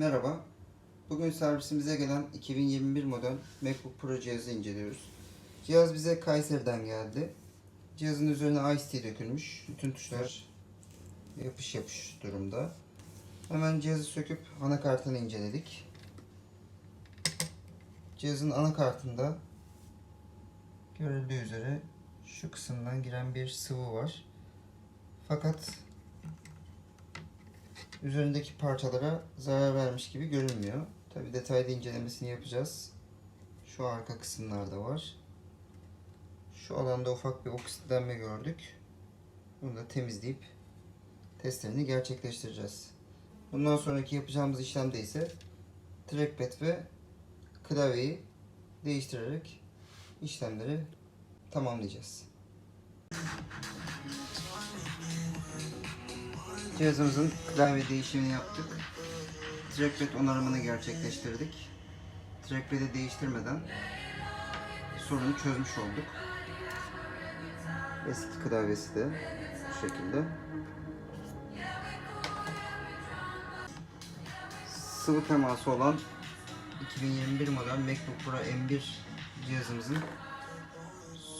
Merhaba. Bugün servisimize gelen 2021 model MacBook Pro cihazı inceliyoruz. Cihaz bize Kayseri'den geldi. Cihazın üzerine Ice Tea dökülmüş. Bütün tuşlar yapış yapış durumda. Hemen cihazı söküp anakartını inceledik. Cihazın anakartında görüldüğü üzere şu kısımdan giren bir sıvı var. Fakat üzerindeki parçalara zarar vermiş gibi görünmüyor. Tabi detaylı incelemesini yapacağız. Şu arka kısımlarda var. Şu alanda ufak bir oksitlenme gördük. Bunu da temizleyip testlerini gerçekleştireceğiz. Bundan sonraki yapacağımız işlemde ise trackpad ve klavyeyi değiştirerek işlemleri tamamlayacağız. Cihazımızın klavye değişimini yaptık. Trackpad onarımını gerçekleştirdik. Trackpad'i değiştirmeden sorunu çözmüş olduk. Eski klavyesi de bu şekilde. Sıvı teması olan 2021 model MacBook Pro M1 cihazımızın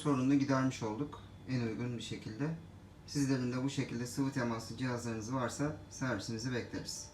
sorununu gidermiş olduk en uygun bir şekilde. Sizlerin de bu şekilde sıvı temaslı cihazlarınız varsa servisimizi bekleriz.